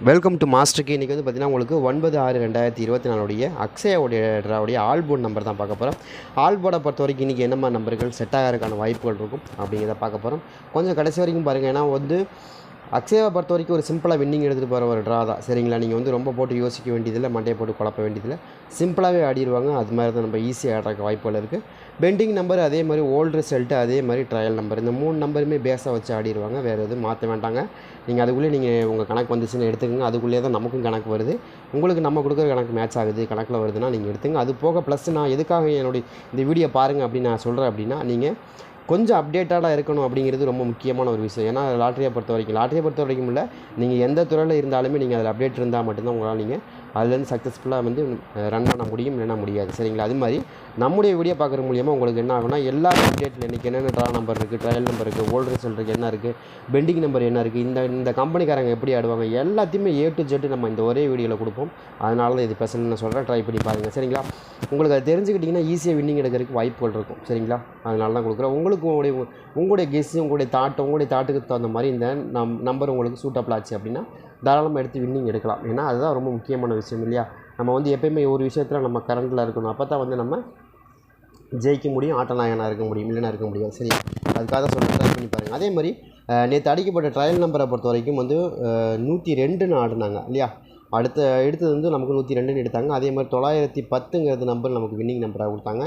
Welcome to மாஸ்டருக்கு இன்றைக்கி வந்து பார்த்திங்கன்னா உங்களுக்கு ஒன்பது ஆறு ரெண்டாயிரத்தி இருபத்தி நாலுடைய அக்ஷயாவுடைய ட்ராவுடைய ஆல்போர்ட் நம்பர் தான் பார்க்க போகிறோம் ஆல்போர்டை பொறுத்த வரைக்கும் இன்றைக்கி என்னமா நம்பர்கள் செட் ஆகிறதுக்கான வாய்ப்புகள் இருக்கும் அப்படிங்கிறத பார்க்க போகிறோம் கொஞ்சம் கடைசி வரைக்கும் பாருங்கள் ஏன்னா வந்து அக்ஷயாவை பொறுத்த வரைக்கும் ஒரு சிம்பிளாக வின்னிங் எடுத்துகிட்டு போகிற ஒரு ட்ரா தான். சரிங்களா? நீங்கள் வந்து ரொம்ப போட்டு யோசிக்க வேண்டியதில்லை மண்டையை போட்டு குழப்ப வேண்டியதில்லை. சிம்பிளாகவே ஆடிடுவாங்க. அது மாதிரி தான் நம்ம ஈஸியாக ஆடுறதுக்கு வாய்ப்புகள் இருக்குது பெண்டிங் நம்பர் அதே மாதிரி ஓல்டு ரிசல்ட்டு அதே மாதிரி ட்ரையல் நம்பர் இந்த மூணு நம்பருமே பேஸாக வச்சு ஆடிடுவாங்க. வேறு எதுவும் மாற்ற வேண்டாங்க. நீங்கள் அதுக்குள்ளே நீங்கள் உங்கள் கணக்கு வந்துச்சுன்னு எடுத்துக்கோங்க. அதுக்குள்ளேயே தான் நமக்கும் கணக்கு வருது. உங்களுக்கு நம்ம கொடுக்குற கணக்கு மேட்ச் ஆகுது. கணக்கில் வருதுன்னா நீங்கள் எடுத்துங்க அது போக ப்ளஸ் நான் எதுக்காக என்னுடைய இந்த வீடியோ பாருங்கள் அப்படின்னு நான் சொல்கிறேன் அப்படின்னா நீங்கள் கொஞ்சம் அப்டேட்டடாக இருக்கணும் அப்படிங்கிறது ரொம்ப முக்கியமான ஒரு விஷயம். ஏன்னா லாட்டரியை பொறுத்த வரைக்கும் லாட்டரியை பொறுத்த வரைக்கும் இல்லை நீங்கள் எந்த துறையில் இருந்தாலுமே நீங்கள் அதில் அப்டேட் இருந்தால் மட்டும்தான் உங்களால் நீங்கள் அதுலேருந்து சக்ஸஸ்ஃபுல்லாக வந்து ரன் பண்ண முடியும் இல்லைன்னா முடியாது. சரிங்களா? அது மாதிரி நம்முடைய வீடியோ பார்க்குற மூலியமாக உங்களுக்கு என்ன ஆகும்னா எல்லா அப்டேட்டில் இன்றைக்கி என்னென்ன ட்ரா நம்பர் இருக்குது ட்ரையல் நம்பர் இருக்குது ஓல்டு ரிசல்ட் இருக்குது என்ன இருக்குது பெண்டிங் நம்பர் என்ன இருக்குது இந்த இந்த கம்பெனிக்காரங்க எப்படி ஆடுவாங்க எல்லாத்தையுமே ஏ டு ஜெட்டு நம்ம இந்த ஒரே வீடியோவில் கொடுப்போம். அதனால தான் இது ஸ்பெஷல் நான் சொல்கிறேன் ட்ரை பண்ணி பாருங்கள் சரிங்களா? உங்களுக்கு அதை தெரிஞ்சுக்கிட்டிங்கன்னா ஈஸியாக வின்னிங் எடுக்கிறதுக்கு வாய்ப்புகள் இருக்கும். சரிங்களா? அதனால தான் கொடுக்குறேன் உங்களுக்கு உங்களுடைய உங்களுடைய கெஸ்ஸு உங்களுடைய தாட் உங்களுடைய தாட்டுக்கு தகுந்த மாதிரி இந்த நம் நம்பர் உங்களுக்கு சூட்டபிள் ஆச்சு அப்படின்னா தாராளமாக எடுத்து வின்னிங் எடுக்கலாம். ஏன்னா அதுதான் ரொம்ப முக்கியமான விஷயம் இல்லையா? நம்ம வந்து எப்பயுமே ஒரு விஷயத்தில் நம்ம கரண்டில் இருக்கணும். அப்போ தான் வந்து நம்ம ஜெயிக்க முடியும். ஆட்டநாயகனாக இருக்க முடியும். இல்லைனா இருக்க முடியாது. சரி அதுக்காக சொல்ல ட்ரை பண்ணி பாருங்கள் அதே மாதிரி நேற்று அடிக்கப்பட்ட ட்ரையல் நம்பரை பொறுத்த வரைக்கும் வந்து நூற்றி ரெண்டுன்னு ஆடினாங்க இல்லையா? அடுத்த எடுத்தது வந்து நமக்கு நூற்றி ரெண்டுன்னு எடுத்தாங்க. அதே மாதிரி தொள்ளாயிரத்தி பத்துங்கிறது நம்பர் நமக்கு வின்னிங் நம்பராக கொடுத்தாங்க.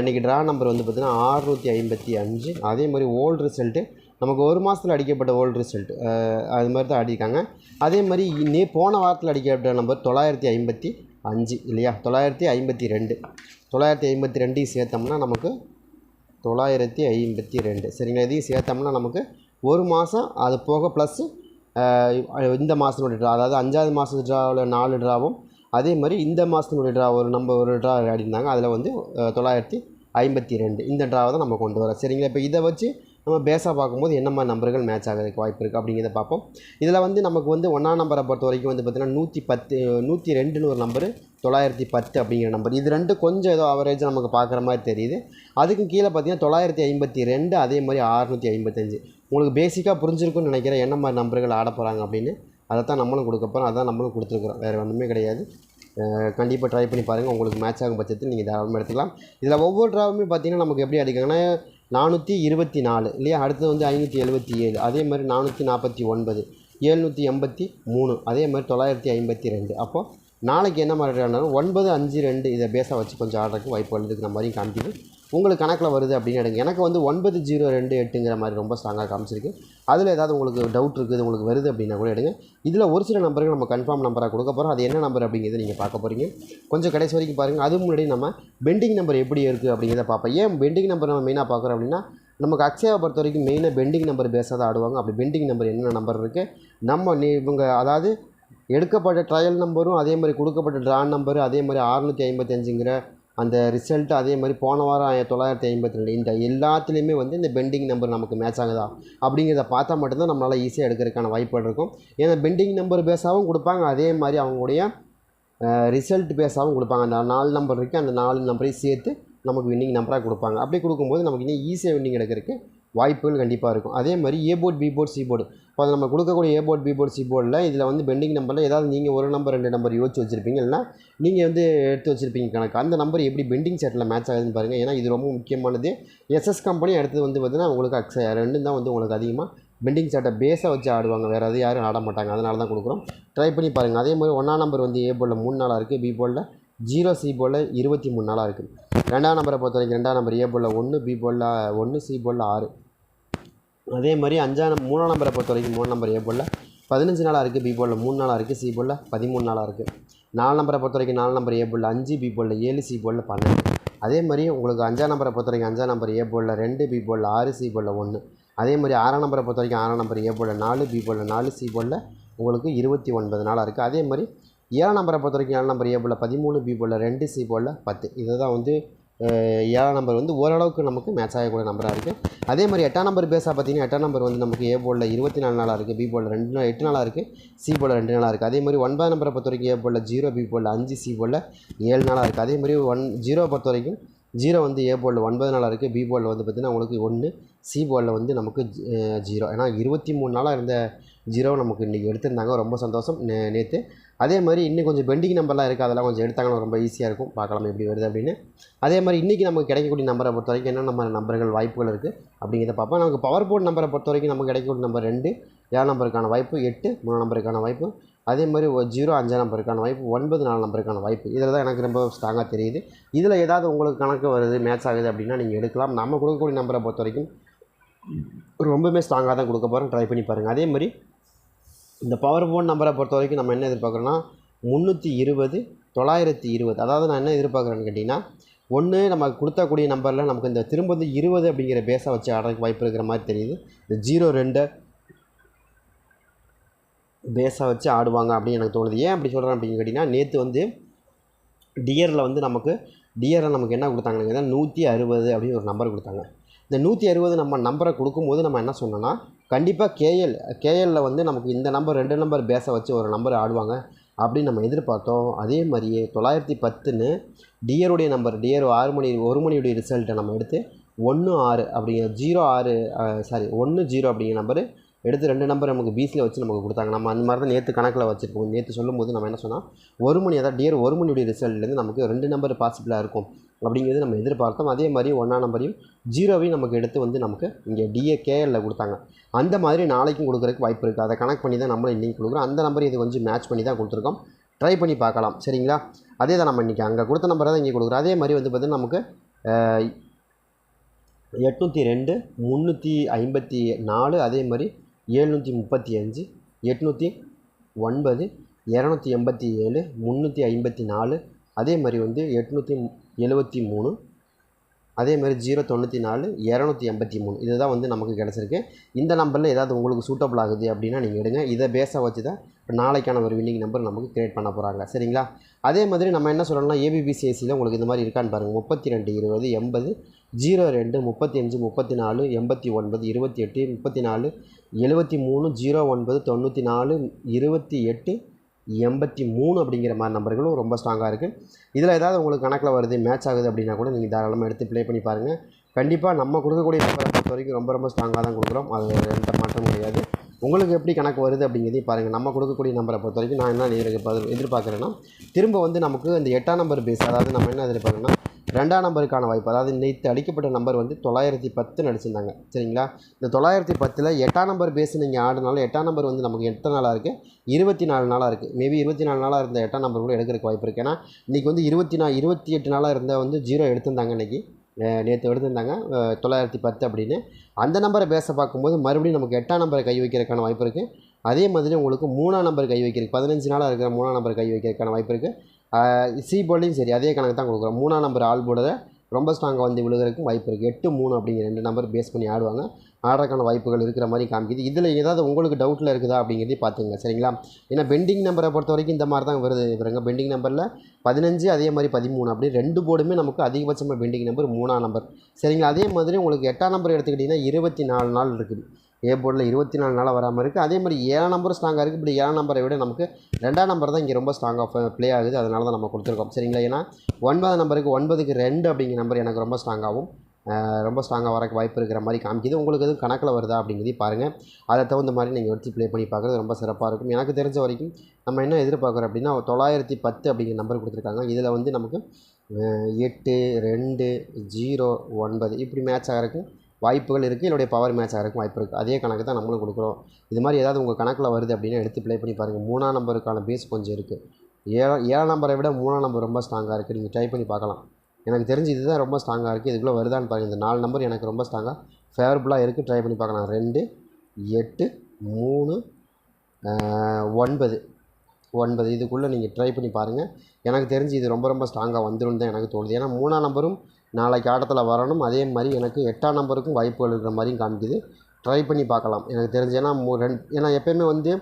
இன்றைக்கி ட்ரா நம்பர் வந்து பார்த்திங்கன்னா ஆறுநூற்றி ஐம்பத்தி அஞ்சு. அதே மாதிரி ஓல்டு ரிசல்ட்டு நமக்கு ஒரு மாதத்தில் அடிக்கப்பட்ட ஓல்டு ரிசல்ட் அது மாதிரி தான் அடிக்காங்க அதே மாதிரி நே போன வாரத்தில் அடிக்கப்பட்ட நம்பர் தொள்ளாயிரத்தி ஐம்பத்தி அஞ்சு இல்லையா? தொள்ளாயிரத்தி ஐம்பத்தி ரெண்டு. தொள்ளாயிரத்தி ஐம்பத்தி ரெண்டையும் சேர்த்தோம்னா நமக்கு தொள்ளாயிரத்தி ஐம்பத்தி ரெண்டு. சரிங்களா? இதையும் சேர்த்தோம்னா நமக்கு ஒரு மாதம் அது போக ப்ளஸ்ஸு இந்த மாதத்தினுடைய ட்ரா அதாவது அஞ்சாவது மாதத்து ட்ராவில் நாலு ட்ராவும் அதே மாதிரி இந்த மாதத்தினுடைய ட்ரா ஒரு நம்ம ஒரு ட்ரா ஆடிருந்தாங்க. அதில் வந்து தொள்ளாயிரத்தி ஐம்பத்தி ரெண்டு. இந்த ட்ராவை தான் நம்ம கொண்டு வரோம் சரிங்களா? இப்போ இதை வச்சு நம்ம பேஸாக பார்க்கும்போது என்ன மாதிரி நம்பர்கள் மேட்ச் ஆகிறதுக்கு வாய்ப்பு இருக்குது அப்படிங்கிறத பார்ப்போம். இதில் வந்து நமக்கு வந்து ஒன்றாம் நம்பரை பொறுத்த வரைக்கும் வந்து பார்த்திங்கன்னா நூற்றி பத்து நூற்றி ரெண்டுன்னு ஒரு நம்பரு தொள்ளாயிரத்தி பத்து அப்படிங்கிற நம்பர் இது ரெண்டு கொஞ்சம் ஏதோ அவரேஜ் நமக்கு பார்க்குற மாதிரி தெரியுது. அதுக்கு கீழே பார்த்தீங்கன்னா தொள்ளாயிரத்தி ஐம்பத்தி ரெண்டு அதே மாதிரி அறுநூற்றி ஐம்பத்தஞ்சு. உங்களுக்கு பேசிக்காக புரிஞ்சிருக்குன்னு நினைக்கிறேன் என்ன மாதிரி நம்பர்கள் ஆட போகிறாங்க அப்படின்னு. அதை தான் நம்மளும் கொடுக்க போகிறோம் அதான் நம்மளும் கொடுத்துருக்குறோம். வேறு ஒன்றுமே கிடையாது. கண்டிப்பாக ட்ரை பண்ணி பாருங்கள் உங்களுக்கு மேட்ச் ஆகும் பட்சத்தில் நீங்கள் தாராளமாக எடுத்துக்கலாம். இதில் ஒவ்வொரு ட்ராவுமே பார்த்தீங்கன்னா நமக்கு எப்படி அடிக்காங்கன்னா நானூற்றி இருபத்தி நாலு இல்லையா? அடுத்தது வந்து ஐநூற்றி எழுபத்தி ஏழு அதே மாதிரி நானூற்றி நாற்பத்தி ஒன்பது ஏழ்நூற்றி எண்பத்தி மூணு அதே மாதிரி தொள்ளாயிரத்தி ஐம்பத்தி ரெண்டு. அப்போது நாளைக்கு என்ன மாதிரி ஆடினாலும் ஒன்பது அஞ்சு ரெண்டு இதை பேஸாக வச்சு கொஞ்சம் ஆடுறதுக்கு வாய்ப்பு இருக்கிற மாதிரியும் காமிக்குது. உங்களுக்கு கணக்கில் வருது அப்படின்னு எடுங்க. எனக்கு வந்து ஒன்பது ஜீரோ ரெண்டு எட்டுங்கிற மாதிரி ரொம்ப ஸ்ட்ராங்காக காமிச்சிருக்கு. அதில் ஏதாவது உங்களுக்கு டவுட் இருக்குது உங்களுக்கு வருது அப்படின்னா கூட எடுங்க. இதில் ஒரு சில நம்பருக்கு நம்ம கன்ஃபார்ம் நம்பராக கொடுக்க போகிறோம் அது என்ன நம்பர் அப்படிங்கிறத நீங்கள் பார்க்க போகிறீங்க கொஞ்சம் கடைசி வரைக்கும் பாருங்கள் அது முன்னாடி நம்ம பெண்டிங் நம்பர் எப்படி இருக்குது அப்படிங்கிறத பார்ப்போம். ஏன் பெண்டிங் நம்பர் நம்ம மெயினாக பார்க்குறோம் அப்படின்னா நமக்கு அக்ஷயாவை பொறுத்த வரைக்கும் மெயினாக பெண்டிங் நம்பர் பேசாத ஆடுவாங்க. அப்படி பெண்டிங் நம்பர் என்னென்ன நம்பர் இருக்குது நம்ம நீ இவங்க அதாவது எடுக்கப்பட்ட ட்ரையல் நம்பரும் அதே மாதிரி கொடுக்கப்பட்ட ட்ரா நம்பரு அதே மாதிரி அறுநூற்றி ஐம்பத்தஞ்சுங்கிற அந்த ரிசல்ட் அதே மாதிரி போன வாரம் தொள்ளாயிரத்தி ஐம்பத்தி ரெண்டு இந்த எல்லாத்துலேயுமே வந்து இந்த பெண்டிங் நம்பர் நமக்கு மேட்ச் ஆகுதா? அப்படிங்கிறத பார்த்தா மட்டும்தான் நம்மளால் ஈஸியாக எடுக்கிறதுக்கான வாய்ப்புகள் இருக்கும். ஏன்னா பெண்டிங் நம்பர் பேஸாகவும் கொடுப்பாங்க. அதே மாதிரி அவங்களுடைய ரிசல்ட் பேஸாகவும் கொடுப்பாங்க. அந்த நாலு நம்பர் இருக்குது அந்த நாலு நம்பரையும் சேர்த்து நமக்கு வின்னிங் நம்பராக கொடுப்பாங்க. அப்படி கொடுக்கும்போது நமக்கு இன்னும் ஈஸியாக வின்னிங் எடுக்கிறதுக்கு வாய்ப்புகள் கண்டிப்பாக இருக்கும். அதே மாதிரி A board B board C board இப்போ அதை நம்ம கொடுக்கக்கூடிய A board B board C போர்டில் இதில் வந்து பெண்டிங் நம்பரில் ஏதாவது நீங்கள் ஒரு நம்பர் ரெண்டு நம்பர் யோசிச்சு வச்சுருப்பீங்க. இல்லைனா நீங்கள் வந்து எடுத்து வச்சுருப்பீங்க கணக்கு. அந்த நம்பர் எப்படி பெண்டிங் செட்டில் மேட்ச் ஆகுதுன்னு பாருங்கள் ஏன்னா இது ரொம்ப முக்கியமானது. எஸ்எஸ் கம்பெனி அடுத்தது வந்து பார்த்திங்கன்னா உங்களுக்கு அக்ஸ ரெண்டும் தான் வந்து உங்களுக்கு அதிகமாக பெண்டிங் செட்டை பேஸை வச்சு ஆடுவாங்க. வேறு எதுவும் யாரும் ஆட மாட்டாங்க. அதனால தான் கொடுக்குறோம். ட்ரை பண்ணி பாருங்கள் அதே மாதிரி ஒன்றாம் நம்பர் வந்து ஏ போர்டில் மூணு நாளாக இருக்குது பி போர்டில் ஜீரோ சி போர்டில் இருபத்தி மூணு நாளாக இருக்குது ரெண்டாம் நம்பரை பொறுத்த வரைக்கும் ரெண்டாம் நம்பர் ஏ போர்டில் ஒன்று பி போர்டில் ஒன்று சி போர்டில் ஆறு. அதே மாதிரி அஞ்சாம் மூணாம் நம்பரை பொறுத்த வரைக்கும் மூணு நம்பர் ஏ போர்டில் பதினஞ்சு நாளாக இருக்குது பி போலில் மூணு நாளாக இருக்குது சி போலில் பதிமூணு நாளாக இருக்குது நாலு நம்பரை பொறுத்த வரைக்கும் நாலு நம்பர் ஏ போலில் அஞ்சு பி போலில் ஏழு சி போலில் பன்னெண்டு. அதே மாதிரி உங்களுக்கு அஞ்சாம் நம்பரை பொறுத்த வரைக்கும் அஞ்சாம் நம்பர் ஏ போலில் ரெண்டு பி போலில் ஆறு சி போலில் ஒன்று அதே மாதிரி ஆறாம் நம்பரை பொறுத்த வரைக்கும் ஆறாம் நம்பர் ஏ போலில் நாலு பி போலில் நாலு சி போலில் உங்களுக்கு இருபத்தி ஒன்பது நாளாக இருக்குது அதே மாதிரி ஏழாம் நம்பரை பொறுத்த வரைக்கும் ஏழாம் நம்பர் ஏ போர்டில் பதிமூணு பி போர்டில் ரெண்டு சி போர்டில் பத்து. இதுதான் வந்து ஏழாம் நம்பர் வந்து ஓரளவுக்கு நமக்கு மேட்ச் ஆகக்கூடிய நம்பராக இருக்குது அதே மாதிரி எட்டாம் நம்பர் பேஸாக பார்த்தீங்கன்னா எட்டாம் நம்பர் வந்து நமக்கு ஏ போலில் இருபத்தி நாலு நாளாக இருக்குது பி போலில் ரெண்டு நாள் எட்டு நாளாக இருக்குது சி போலில் ரெண்டு நாளாக இருக்குது அதே மாதிரி ஒன்பதாம் நம்பரை பொறுத்த வரைக்கும் ஏ போலில் ஜீரோ பி போலில் அஞ்சு சி போலில் ஏழு நாளாக இருக்குது அதே மாதிரி ஒன் ஜீரோ பொறுத்த வரைக்கும் ஜீரோ வந்து ஏ போலில் ஒன்பது நாளாக இருக்குது பி போலில் வந்து பார்த்திங்கன்னா உங்களுக்கு ஒன்று சி போலில் வந்து நமக்கு ஜீரோ ஏன்னா இருபத்தி மூணு நாளாக இருந்த ஜீரோ நமக்கு இன்றைக்கி எடுத்திருந்தாங்க. ரொம்ப சந்தோஷம். நே நேற்று அதே மாதிரி இன்னும் கொஞ்சம் பெண்டிங் நம்பர்லாம் இருக்குது அதெல்லாம் கொஞ்சம் எடுத்தாங்கன்னா ரொம்ப ஈஸியாக இருக்கும். பார்க்கலாம் எப்படி வருது அப்படின்னு. அதே மாதிரி இன்றைக்கி நமக்கு கிடைக்கக்கூடிய நம்பரை பொறுத்த வரைக்கும் என்ன நம்ம நம்பர்கள் வாய்ப்புகள் இருக்குது அப்படிங்கிறத பார்ப்போம். நமக்கு பவர் போர்ட் நம்பரை பொறுத்த வரைக்கும் நமக்கு கிடைக்கக்கூடிய நம்பர் ரெண்டு ஏழு நம்பருக்கான வாய்ப்பு எட்டு மூணு நம்பருக்கான வாய்ப்பு. அதே மாதிரி ஒரு ஜீரோ அஞ்சு நம்பருக்கான வாய்ப்பு ஒன்பது நாலு நம்பருக்கான வாய்ப்பு. இதில் தான் எனக்கு ரொம்ப ஸ்ட்ராங்காக தெரியுது. இதில் ஏதாவது உங்களுக்கு கணக்கு வருது மேட்ச் ஆகுது அப்படின்னா நீங்கள் எடுக்கலாம். நம்ம கொடுக்கக்கூடிய நம்பரை பொறுத்த வரைக்கும் ரொம்பவுமே ஸ்ட்ராங்காக தான் கொடுக்க போகிறோம் ட்ரை பண்ணி பாருங்கள் அதே மாதிரி இந்த பவர் போன் நம்பரை பொறுத்த வரைக்கும் நம்ம என்ன எதிர்பார்க்குறோன்னா முந்நூற்றி இருபது தொள்ளாயிரத்தி இருபது. அதாவது நான் என்ன எதிர்பார்க்குறேன்னு கேட்டிங்கன்னா ஒன்று நம்ம கொடுத்தக்கூடிய நம்பரில் நமக்கு இந்த திரும்ப வந்து இருபது அப்படிங்கிற பேஸை வச்சு ஆடுறதுக்கு வாய்ப்பு இருக்கிற மாதிரி தெரியுது. இந்த ஜீரோ ரெண்டை பேஸாக வச்சு ஆடுவாங்க அப்படின்னு எனக்கு தோணுது. ஏன் அப்படி சொல்கிறேன் அப்படின்னு கேட்டிங்கன்னா நேற்று வந்து டியரில் வந்து நமக்கு டியரில் நமக்கு என்ன கொடுத்தாங்கன்னு நூற்றி அறுபது அப்படின்னு ஒரு நம்பர் கொடுத்தாங்க. இந்த நூற்றி அறுபது நம்ம நம்பரை கொடுக்கும்போது நம்ம என்ன சொன்னோன்னா கண்டிப்பாக கேஎல் கேஎல்லில் வந்து நமக்கு இந்த நம்பர் ரெண்டு நம்பர் பேஸை வச்சு ஒரு நம்பர் ஆடுவாங்க அப்படின்னு நம்ம எதிர்பார்த்தோம். அதே மாதிரியே தொள்ளாயிரத்தி பத்துன்னு டியருடைய நம்பர் டியர் ஆறு மணி ஒரு மணியுடைய ரிசல்ட்டை நம்ம எடுத்து ஒன்று ஆறு அப்படிங்கிற ஜீரோ ஆறு சாரி ஒன்று ஜீரோ அப்படிங்கிற நம்பரு எடுத்து ரெண்டு நம்பர் நமக்கு பீஸில் வச்சு நமக்கு கொடுத்தாங்க. நம்ம அந்த மாதிரி தான் நேற்று கணக்கில் வச்சுருக்கோம் நேற்று சொல்லும்போது நம்ம என்ன சொன்னால் ஒரு மணி அதாவது டியர் ஒரு மணியுடைய ரிசல்ட்லேருந்து நமக்கு ரெண்டு நம்பர் பாசிபிளாக இருக்கும். அப்படிங்கிறது நம்ம எதிர்பார்த்தோம். அதே மாதிரி ஒன்றா நம்பரையும் ஜீரோவையும் நமக்கு எடுத்து வந்து நமக்கு இங்கே டிஏ கேஎல்ல கொடுத்தாங்க. அந்த மாதிரி நாளைக்கும் கொடுக்குறதுக்கு வாய்ப்பு இருக்குது அதை கனெக்ட் பண்ணி தான் நம்மளும் இன்றைக்கி கொடுக்குறோம். அந்த நம்பர் இது கொஞ்சம் மேட்ச் பண்ணி தான் கொடுத்துருக்கோம். ட்ரை பண்ணி பார்க்கலாம். சரிங்களா? அதே தான் நம்ம இன்றைக்கி அங்கே கொடுத்த நம்பரை தான் இங்கே கொடுக்குறோம். அதே மாதிரி வந்து பார்த்திங்கன்னா நமக்கு எட்நூற்றி ரெண்டு முந்நூற்றி ஐம்பத்தி நாலு அதே மாதிரி ஏழ்நூற்றி முப்பத்தி அஞ்சு எட்நூற்றி ஒன்பது இரநூத்தி எண்பத்தி ஏழு முந்நூற்றி ஐம்பத்தி நாலு அதே மாதிரி வந்து எட்நூற்றி எழுபத்தி மூணு அதே மாதிரி ஜீரோ தொண்ணூற்றி நாலு இரநூத்தி எண்பத்தி மூணு. இதுதான் வந்து நமக்கு கிடச்சிருக்கு. இந்த நம்பரில் ஏதாவது உங்களுக்கு சூட்டபிள் ஆகுது அப்படின்னா நீங்கள் எடுங்க. இதை பேஸாக வச்சு தான் இப்போ நாளைக்கான ஒரு வின்னிங் நம்பர் நமக்கு க்ரியேட் பண்ண போகிறாங்க சரிங்களா? அதே மாதிரி நம்ம என்ன சொல்லணும்னா ஏபிபிசிஎஸ்சியில் உங்களுக்கு இந்த மாதிரி இருக்கான்னு பாருங்கள் முப்பத்தி ரெண்டு இருபது எண்பது ஜீரோ ரெண்டு முப்பத்தி அஞ்சு முப்பத்தி நாலு எண்பத்தி ஒன்பது இருபத்தி எட்டு முப்பத்தி நாலு எழுபத்தி மூணு ஜீரோ ஒன்பது தொண்ணூற்றி நாலு இருபத்தி எட்டு எண்பத்தி மூணு அப்படிங்கிற மாதிரி நம்பர்களும் ரொம்ப ஸ்ட்ராங்காக இருக்குது இதில் ஏதாவது உங்களுக்கு கணக்கில் வருது மேட்ச் ஆகுது அப்படின்னா கூட நீங்கள் தாராளமாக எடுத்து ப்ளே பண்ணி பாருங்கள் கண்டிப்பாக நம்ம கொடுக்கக்கூடிய நம்பரை பொறுத்த வரைக்கும் ரொம்ப ரொம்ப ஸ்ட்ராங்காக தான் கொடுக்குறோம். அது எந்த மாற்றம் கிடையாது. உங்களுக்கு எப்படி கணக்கு வருது அப்படிங்கிறதையும் பாருங்கள் நம்ம கொடுக்கக்கூடிய நம்பரை பொறுத்த வரைக்கும் நான் என்ன எதிர்பார்க்குறேன்னா திரும்ப வந்து நமக்கு இந்த எட்டாம் நம்பர் பேஸ் அதாவது நம்ம என்ன எதிர்பார்க்கணும்னா ரெண்டாம் நம்பருக்கான வாய்ப்பு அதாவது நேற்று அடிக்கப்பட்ட நம்பர் வந்து தொள்ளாயிரத்தி பத்து நடிச்சிருந்தாங்க. சரிங்களா? இந்த தொள்ளாயிரத்தி பத்தில் எட்டாம் நம்பர் பேஸ் நீங்கள் ஆடினாலும் எட்டாம் நம்பர் வந்து நமக்கு எத்தனை நாளாக இருக்குது இருபத்தி நாலு நாளாக இருக்குது மேபி இருபத்தி நாலு நாளாக இருந்த எட்டாம் நம்பர் கூட எடுக்கிறதுக்கு வாய்ப்பு இருக்குது ஏன்னா இன்றைக்கி வந்து இருபத்தி நா இருபத்தி எட்டு நாளாக இருந்தால் வந்து ஜீரோ எடுத்திருந்தாங்க இன்றைக்கி நேற்று எடுத்திருந்தாங்க தொள்ளாயிரத்தி பத்து அப்படின்னு. அந்த நம்பரை பேச பார்க்கும்போது மறுபடியும் நமக்கு எட்டாம் நம்பரை கை வைக்கிறதுக்கான வாய்ப்பு இருக்குது அதே மாதிரி உங்களுக்கு மூணாம் நம்பர் கை வைக்கிறதுக்கு பதினஞ்சு நாளாக இருக்கிற மூணாம் நம்பர் கை வைக்கிறதுக்கான வாய்ப்பு இருக்குது சி போர்ட்லேயும் சரி அதே கணக்கு தான் கொடுக்குறோம். மூணாம் நம்பர் ஆல் போர்டில் ரொம்ப ஸ்ட்ராங்காக வந்து விழுகிறதுக்கும் வாய்ப்பு இருக்குது எட்டு மூணு அப்படிங்கிற ரெண்டு நம்பர் பேஸ் பண்ணி ஆடுவாங்க. ஆடுறதுக்கான வாய்ப்புகள் இருக்கிற மாதிரி காமிக்குது. இதில் ஏதாவது உங்களுக்கு டவுட்டில் இருக்குதா அப்படிங்கிறதையும் பார்த்துங்க சரிங்களா? ஏன்னா பெண்டிங் நம்பரை பொறுத்த வரைக்கும் இந்த மாதிரி தான் வருது இவருங்க பெண்டிங் நம்பரில் பதினஞ்சு அதே மாதிரி பதிமூணு அப்படி ரெண்டு போர்டுமே நமக்கு அதிகபட்சமாக பெண்டிங் நம்பர் மூணாம் நம்பர் சரிங்களா? அதே மாதிரி உங்களுக்கு எட்டாம் நம்பர் எடுத்துக்கிட்டிங்கன்னா இருபத்தி நாலு நாள் இருக்குது. ஏ போர்டில் இருபத்தி நாலு நாளாக வராமல் இருக்குது அதே மாதிரி ஏழாம் நம்பர் ஸ்ட்ராங்காக இருக்குது இப்படி ஏழாம் நம்பரை விட நமக்கு ரெண்டாம் நம்பர் தான் இங்கே ரொம்ப ஸ்ட்ராங்காக ப்ளே ஆகுது. அதனால தான் நம்ம கொடுத்துருக்கோம். சரிங்களா ஏன்னா ஒன்பதாம் நம்பருக்கு ஒன்பதுக்கு ரெண்டு அப்படிங்கிற நம்பர் எனக்கு ரொம்ப ஸ்ட்ராங்காகவும் ரொம்ப ஸ்ட்ராங்காக வரக்கு வாய்ப்பு இருக்கிற மாதிரி காமிக்குது. உங்களுக்கு எதுவும் கணக்கில் வருதா அப்படிங்கிறதையும் பாருங்கள் அதை தகுந்த மாதிரி நீங்கள் எடுத்து ப்ளே பண்ணி பார்க்குறது ரொம்ப சிறப்பாக இருக்கும். எனக்கு தெரிஞ்ச வரைக்கும் நம்ம என்ன எதிர்பார்க்குறோம் அப்படின்னா தொள்ளாயிரத்தி பத்து அப்படிங்கிற நம்பர் கொடுத்துருக்காங்க. இதில் வந்து நமக்கு எட்டு ரெண்டு ஜீரோ ஒன்பது இப்படி மேட்ச் ஆகிறதுக்கு வாய்ப்புகள் இருக்குது என்னுடைய பவர் மேட்ச் ஆகிறதுக்கும் வாய்ப்பு இருக்குது அதே கணக்கு தான் நம்மளும் கொடுக்குறோம். இது மாதிரி ஏதாவது உங்கள் கணக்கில் வருது அப்படின்னா எடுத்து ப்ளே பண்ணி பாருங்கள் மூணாம் நம்பருக்கான பேஸ் கொஞ்சம் இருக்குது ஏழா ஏழாம் நம்பரை விட மூணாம் நம்பர் ரொம்ப ஸ்ட்ராங்காக இருக்குது நீங்கள் ட்ரை பண்ணி பார்க்கலாம். எனக்கு தெரிஞ்சு இதுதான் ரொம்ப ஸ்ட்ராங்காக இருக்குது இதுக்குள்ளே வருதான்னு பாருங்கள் இந்த நாலு நம்பர் எனக்கு ரொம்ப ஸ்ட்ராங்காக ஃபேவரபுளாக இருக்குது ட்ரை பண்ணி பார்க்கலாம். ரெண்டு எட்டு மூணு ஒன்பது. ஒன்பது. இதுக்குள்ளே நீங்கள் ட்ரை பண்ணி பாருங்கள் எனக்கு தெரிஞ்சு இது ரொம்ப ரொம்ப ஸ்ட்ராங்காக வந்துடும் தான் எனக்கு தோணுது. ஏன்னா மூணாம் நம்பரும் நாளைக்கு ஆட்டத்தில் வரணும். அதே மாதிரி எனக்கு எட்டாம் நம்பருக்கும் வாய்ப்புகள் இருக்கிற மாதிரியும் காமிக்குது. ட்ரை பண்ணி பார்க்கலாம். எனக்கு தெரிஞ்சு ஏன்னா மூ ரெண்டு ஏன்னா எப்போயுமே வந்து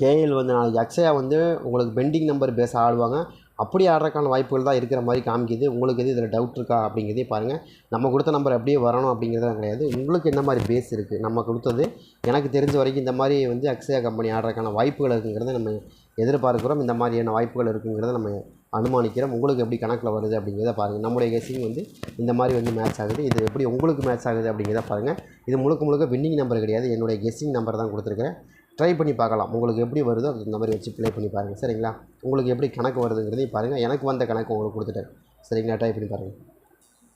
கேஎல் வந்து நாளைக்கு அக்ஷயா வந்து உங்களுக்கு பெண்டிங் நம்பர் பேச ஆடுவாங்க. அப்படி ஆடுறதுக்கான வாய்ப்புகள் தான் இருக்கிற மாதிரி காமிக்குது. உங்களுக்கு எது இதில் டவுட் இருக்கா அப்படிங்கிறதே பாருங்கள் நம்ம கொடுத்த நம்பர் அப்படியே வரணும் அப்படிங்கிறது கிடையாது. உங்களுக்கு என்ன மாதிரி பேஸ் இருக்குது நம்ம கொடுத்தது எனக்கு தெரிஞ்ச வரைக்கும் இந்த மாதிரி வந்து அக்ஷயா கம்பெனி ஆடுறதுக்கான வாய்ப்புகள் இருக்குங்கிறத நம்ம எதிர்பார்க்குறோம். இந்த மாதிரியான வாய்ப்புகள் இருக்குங்கிறத நம்ம அனுமானிக்கிறோம் உங்களுக்கு எப்படி கணக்கில் வருது அப்படிங்கிறத பாருங்கள் நம்முடைய கெஸ்ஸிங் வந்து இந்த மாதிரி வந்து மேட்ச் ஆகுது. இது எப்படி உங்களுக்கு மேட்ச் ஆகுது அப்படிங்கிறத பாருங்கள் இது முழுக்க முழுக்க வின்னிங் நம்பர் கிடையாது. என்னுடைய கெஸ்ஸிங் நம்பர் தான் கொடுத்துருக்குறேன். ட்ரை பண்ணி பார்க்கலாம். உங்களுக்கு எப்படி வருதோ அது இந்த மாதிரி வச்சு ப்ளே பண்ணி பாருங்கள் சரிங்களா? உங்களுக்கு எப்படி கணக்கு வருதுங்கிறதையும் பாருங்கள் எனக்கு வந்த கணக்கு உங்களுக்கு கொடுத்துட்டேன். சரிங்களா? ட்ரை பண்ணி பாருங்கள்